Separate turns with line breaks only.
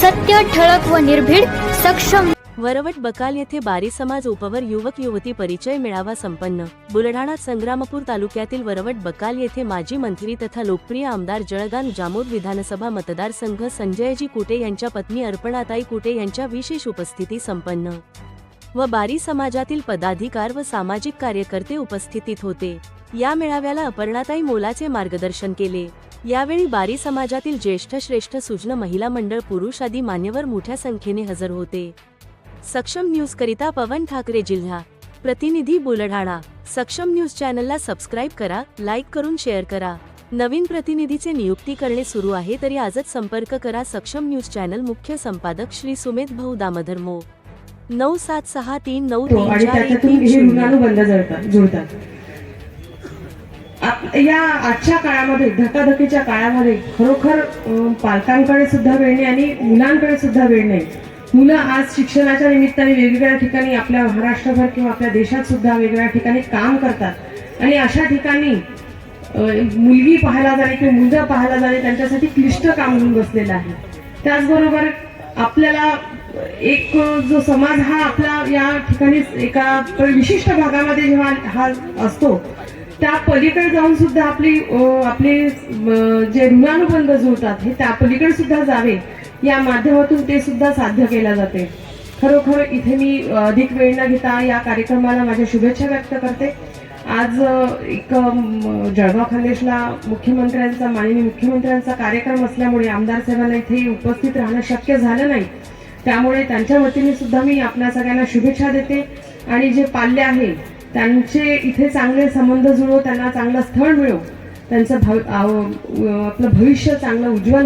सत्य ठळक व निर्भीड सक्षम.
वरवट बकाल येथे बारी समाज उपवर युवक युवती परिचय मेळावा संपन्न. बुलढाणा संग्रामपूर तालुक्यातील वरवट बकाल येथे माजी मंत्री तथा लोकप्रिय आमदार जळगाव जामोद विधानसभा मतदारसंघ संजयजी कुटे यांच्या पत्नी अर्पणाताई कुटे यांच्या विशेष उपस्थिती संपन्न. व बारी समाजातील पदाधिकार व सामाजिक कार्यकर्ते उपस्थितीत होते. या मेळाव्याला अपर्णाताई मोलाचे मार्गदर्शन केले. यावेळी बारी समाजातील ज्येष्ठ श्रेष्ठ सुजन महिला मंडळ पुरुष आदी मान्यवर मोठ्या संख्येने हजर होते. सक्षम न्यूज करिता पवन ठाकरे जिल्हा. प्रतिनिधी बुलढाणा. सक्षम न्यूज चॅनलला सबस्क्राईब करा लाईक करून शेअर करा. नवीन प्रतिनिधीचे नियुक्ती करणे सुरू आहे तरी आजच संपर्क करा सक्षम न्यूज चॅनल मुख्य संपादक श्री सुमेध भाऊ दामोदर मो नऊ सात सहा तीन नऊ तीन चार तीन
या आजच्या काळामध्ये धकाधकीच्या काळामध्ये खरोखर पालकांकडे सुद्धा वेळ नाही आणि मुलांकडे सुद्धा वेळ नाही. मुलं आज शिक्षणाच्या निमित्ताने वेगवेगळ्या ठिकाणी आपल्या महाराष्ट्रभर किंवा आपल्या देशात सुद्धा वेगवेगळ्या ठिकाणी काम करतात. आणि अशा ठिकाणी मुलगी पाहायला जाणे किंवा मुलगा पाहायला जाणे त्यांच्यासाठी क्लिष्ट काम होऊन बसलेलं आहे. त्याचबरोबर आपल्याला एक जो समाज हा आपला या ठिकाणी एका विशिष्ट भागामध्ये जेव्हा हा असतो त्या पलीकडे जाऊन सुद्धा आपली आपले जे ऋणानुबंध जुळतात हे त्या पलीकडे सुद्धा जावे. या माध्यमातून ते सुद्धा साध्य केल्या जाते. खरोखर इथे मी अधिक वेळ न घेता या कार्यक्रमाला माझ्या शुभेच्छा व्यक्त करते. आज एक जळगाव खानदेशला मुख्यमंत्र्यांचा माननीय मुख्यमंत्र्यांचा कार्यक्रम असल्यामुळे आमदार साहेबांना इथे उपस्थित राहणं शक्य झालं नाही. त्यामुळे त्यांच्या वतीने सुद्धा मी आपल्या सगळ्यांना शुभेच्छा देते. आणि जे पाल्य आहे त्यांचे इथे चांगले संबंध जुळो त्यांना चांगलं स्थळ मिळो त्यांचं भव- आपलं भविष्य चांगलं उज्ज्वल